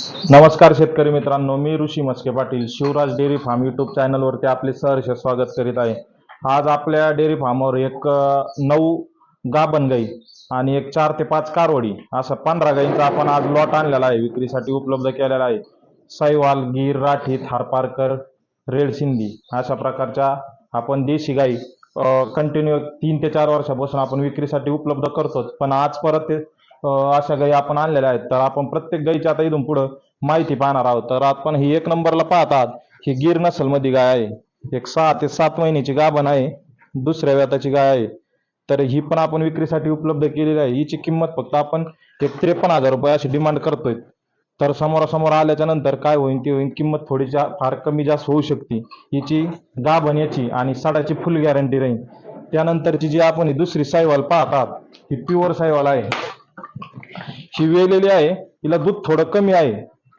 नमस्कार शेतकरी मित्रांनो मी Rishi Maske Patil Shivraj dairy farm YouTube चॅनलवरती आपले सहर्ष स्वागत करीत आहे. आज आपल्या डेअरी फार्मवर एक नऊ गाभण गाई आणि एक चार ते पाच कारवडी असं पंधरा गाईंचा आपण आज लॉट आणलेला आहे विक्रीसाठी उपलब्ध केलेला आहे. साईवाल गीर राठी थारपारकर रेड सिंधी अशा प्रकारच्या आपण देशी गाई कंटिन्यू तीन ते चार वर्षापासून आपण विक्रीसाठी उपलब्ध करतो पण आज परत ते अशा गाई आपण आणलेल्या आहेत. तर आपण प्रत्येक गायीची आता इथून पुढं माहिती पाहणार आहोत. तर आपण ही एक नंबरला पाहतात. ही गीर नसलमध्ये गाय आहे. एक सहा ते सात महिन्याची गाभण आहे. दुसऱ्या व्याताची गाय आहे. तर ही पण आपण विक्रीसाठी उपलब्ध केलेली आहे. हिची किंमत फक्त आपण एक त्रेपन्न हजार रुपये अशी डिमांड करतोय. तर समोरासमोर आल्याच्यानंतर काय होईल ते होईल किंमत थोडी फार कमी जास्त होऊ शकते. हिची गाभण याची आणि साडाची फुल गॅरंटी राहील. त्यानंतरची जी आपण ही दुसरी साईवाल पाहतात ही प्युअर साईवाल आहे. ही वेलेली आहे हिला दूध थोडं कमी आहे.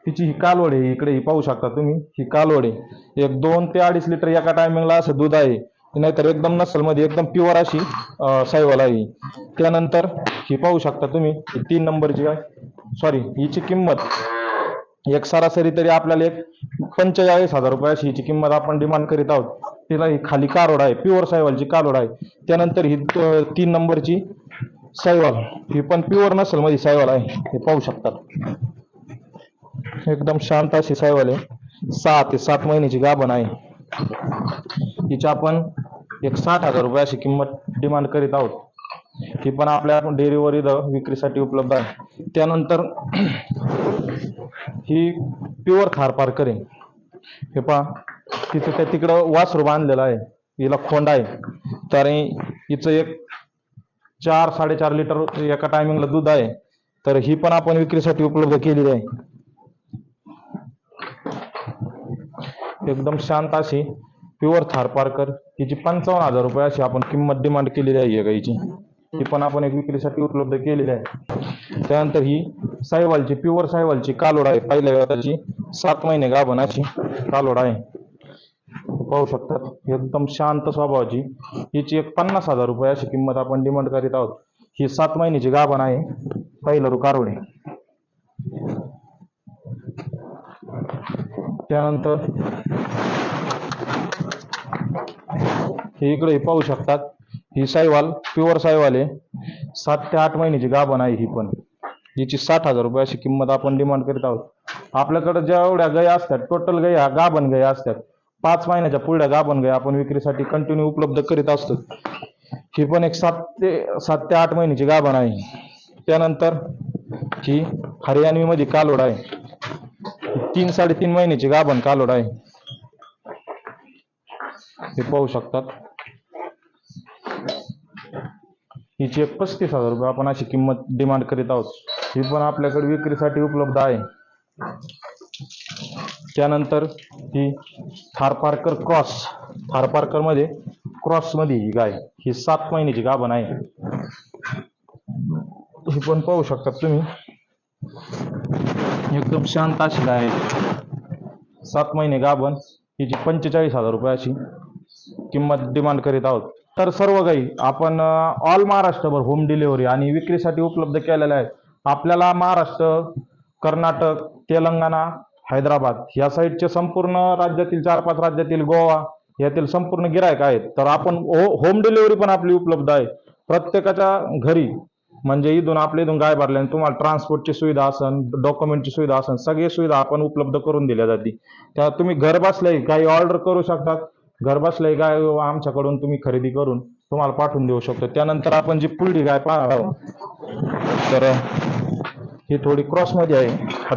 तिची ही कालवड आहे. इकडे ही पाहू शकता तुम्ही ही कालवड आहे. एक दोन ते अडीच लिटर एका टायमिंगला असं दूध आहे. नाहीतर एकदम नसलमध्ये एकदम प्युअर अशी अं, आहे. त्यानंतर ही पाहू शकता तुम्ही ही तीन नंबरची आहे. सॉरी हिची किंमत एक सरासरी तरी आपल्याला एक पंचेचाळीस हजार रुपये अशी हिची किंमत आपण डिमांड करीत आहोत. तिला ही खाली कारोड आहे प्युअर सायवलची कारोड आहे. त्यानंतर ही तीन नंबरची साईवाल ही पण प्युअर नसेल मध्ये साईवाल आहे. हे पाहू शकतात. एकदम शांत अशी साईवाल आहे. सहा ते सात महिन्याची गाभण आहे. हिची आपण एक साठ हजार रुपये अशी किंमत डिमांड करीत आहोत. ही पण आपल्या डेअरीवर इथं विक्रीसाठी उपलब्ध आहे. त्यानंतर ही प्युअर थारपारकर करेन. हे पहा तिथं त्या तिकडं वासरू बांधलेलं आहे. हिला खोंड आहे. तर हिचं एक चार साडेचार लिटर एका टायमिंगला दूध आहे तर ही पण आपण विक्रीसाठी उपलब्ध केलेली आहे. एकदम शांत अशी प्युअर थारपारकर हिची पंचावन्न हजार रुपये अशी आपण किंमत डिमांड केलेली आहे गाईची. ही पण आपण एक विक्रीसाठी उपलब्ध केलेली आहे. त्यानंतर ही साईवालची प्युअर साईवालची कालोड आहे. पहिल्या वेळाची सात महिने गाभण अशी कालोड आहे. पाहू शकतात एकदम शांत स्वभावाची. हिची एक पन्नास हजार रुपये अशी किंमत आपण डिमांड करीत आहोत. ही सात महिन्याची गाभण आहे. पहिलं रू त्यानंतर हे इकडे पाहू शकतात. ही साईवाल प्युअर साईवाल आहे. सात ते आठ महिन्याची गाभण आहे ही पण. हिची साठ हजार रुपये अशी किंमत आपण डिमांड करीत आहोत. आपल्याकडे जेवढ्या गाय असतात टोटल गाय ह्या गाभण गया असतात पाच महिन्याच्या पुढल्या गाभण गाई आपण विक्रीसाठी कंटिन्यू उपलब्ध करीत असतो. ही पण एक सात ते सात ते आठ महिन्याची गाभण आहे. त्यानंतर ही हरियाणवी मध्ये कालोड आहे. तीन साडेतीन महिन्याची गाभण कालोड आहे. हे पाहू शकतात. हिची एक पस्तीस हजार रुपये आपण अशी किंमत डिमांड करीत आहोत. ही पण आपल्याकडे विक्रीसाठी उपलब्ध आहे. त्यानंतर ही थारपारकर क्रॉस. थारपारकरमध्ये क्रॉसमध्ये ही गाय ही सात महिन्याची गाभण आहे. ही पण पाहू शकतात तुम्ही. एकदम शांत अशी गाय आहे. सात महिने गाभण हिची पंचेचाळीस हजार रुपये अशी किंमत डिमांड करीत आहोत. तर सर्व गाई आपण ऑल महाराष्ट्रभर होम डिलिव्हरी आणि विक्रीसाठी उपलब्ध केलेल्या आहेत. आपल्याला महाराष्ट्र कर्नाटक तेलंगणा हैदराबाद. या साईडचे संपूर्ण राज्यातील चार पाच राज्यातील गोवा यातील संपूर्ण गिरायक आहेत. तर आपण हो होम डिलिव्हरी पण आपली उपलब्ध आहे. प्रत्येकाच्या घरी म्हणजे इथून आपल्या इथून गाय भरल्याने तुम्हाला ट्रान्सपोर्टची सुविधा असन डॉक्युमेंटची सुविधा असन सगळी सुविधा आपण उपलब्ध करून दिल्या जाते. त्या तुम्ही घर बसल्याही काही ऑर्डर करू शकतात. घर बसल्याही गाय आमच्याकडून तुम्ही खरेदी करून तुम्हाला पाठवून देऊ शकतो. त्यानंतर आपण जी पुढली गाय पाहणार आहोत. तर ही थोडी क्रॉसमध्ये आहे.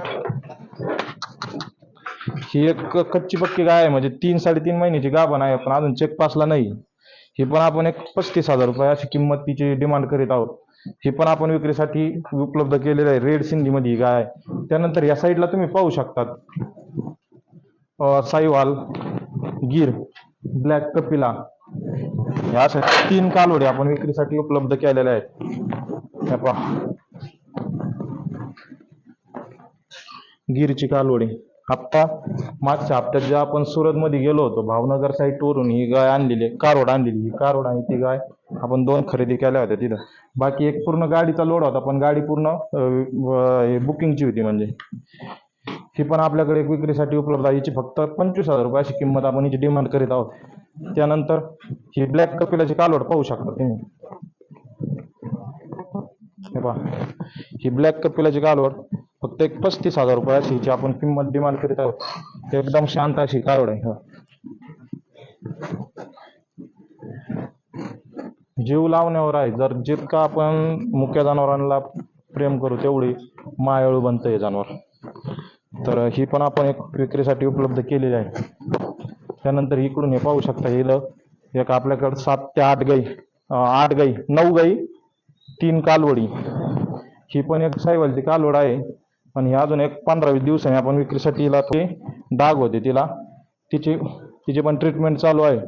ही एक कच्ची पक्की गाय आहे म्हणजे तीन साडेतीन महिन्याची गाभण आहे पण अजून चेक पासला नाही. ही पण आपण एक पस्तीस हजार रुपये अशी किंमत तिची डिमांड करीत आहोत. ही पण आपण विक्रीसाठी उपलब्ध केलेली आहे. रेड सिंधीमध्ये ही गाय आहे. त्यानंतर या साईडला तुम्ही पाहू शकतात. साईवाल गिर ब्लॅक कपिला या अशा तीन कालोडे आपण विक्रीसाठी उपलब्ध केलेल्या आहेत. पहा. गिरची कालोडी. हप्ता. मागच्या हप्त्यात ज्या आपण सुरतमध्ये गेलो होतो भावनगर साईडवरून ही गाय आणलेली आहे, कारोड आणलेली ही कारोड आणि ती गाय आपण दोन खरेदी केल्या होत्या तिथं. बाकी एक पूर्ण गाडीचा लोड होता पण गाडी पूर्ण बुकिंगची होती म्हणजे. ही पण आपल्याकडे एक विक्रीसाठी उपलब्ध आहे हिची फक्त पंचवीस हजार रुपये अशी किंमत आपण हिची डिमांड करीत आहोत. त्यानंतर ही ब्लॅक कपिलाची कालवड पाहू शकता तुम्ही. हे पहा. ही ब्लॅक कपिलाची कालवड फक्त एक पस्तीस हजार रुपये अशी हिची आपण किंमत डिमांड करीत आहोत एकदम शांत अशी कालवड आहे. जीव लावण्यावर आहे. जर जितका आपण मुक्या जनावरांना प्रेम करू तेवढी मायाळू बनतं हे जनावर. तर ही पण आपण एक विक्रीसाठी उपलब्ध केलेली आहे. त्यानंतर इकडून हे पाहू शकता हे एक आपल्याकडे सात ते आठ गाई आठ गाई नऊ गाई तीन कालवडी. ही पण एक साईवालची कालवड आहे. आणि हे अजून एक पंधरा वीस दिवसांनी आपण विक्रीसाठी हिला ते डाग होते तिला. तिची तिची पण ट्रीटमेंट चालू आहे.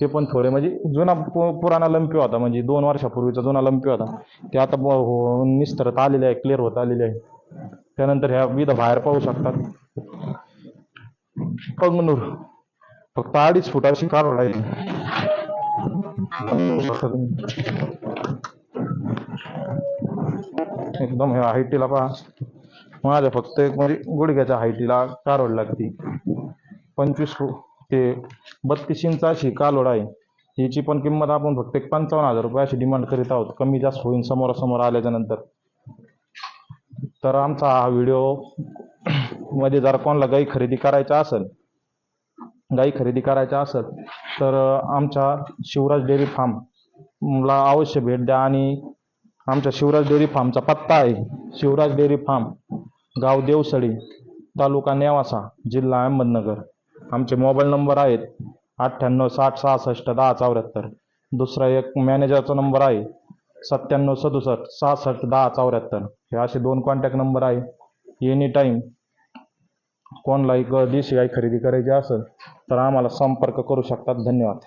ते पण थोडे म्हणजे जुना पु- पुराणा लंपी होता. म्हणजे दोन वर्षापूर्वीचा जुना लंपी होता. ते आता हो- निस्तरत आलेले आहे क्लिअर होत आलेले आहे. त्यानंतर ह्या विध बाहेर पाहू शकतात. पंगनूर. फक्त अडीच फुटाची कार आहे. तुम्ही. एकदम ह्या हाईटीला पहा. माझ्या फक्त एक म्हणजे गुडघ्याच्या हाईटीला कालवड लागते. पंचवीस ते बत्तीस इंच अशी कालोड आहे. याची पण किंमत आपण फक्त एक पंचावन्न हजार रुपये अशी डिमांड करीत आहोत. कमी जास्त होईल समोरासमोर आल्याच्यानंतर. तर आमचा हा व्हिडिओमध्ये जर कोणाला गाई खरेदी करायचा असेल गाई खरेदी करायच्या असेल तर आमच्या शिवराज डेअरी फार्मला अवश्य भेट द्या. आणि आमच्या शिवराज डेअरी फार्मचा पत्ता आहे. शिवराज डेअरी फार्म गाव देवसळी तालुका नेवासा जिल्हा अहमदनगर. आमचे मोबाईल नंबर आहेत अठ्ठ्याण्णव साठ सहासष्ट दहा चौऱ्याहत्तर. दुसरा एक मॅनेजरचा नंबर आहे सत्त्याण्णव सदुसष्ट सहासष्ट दहा चौऱ्याहत्तर. हे असे दोन कॉन्टॅक्ट नंबर आहे. एनी टाईम कोणलाही ग देशी गाय खरेदी करायची असेल तर आम्हाला संपर्क करू शकतात. धन्यवाद.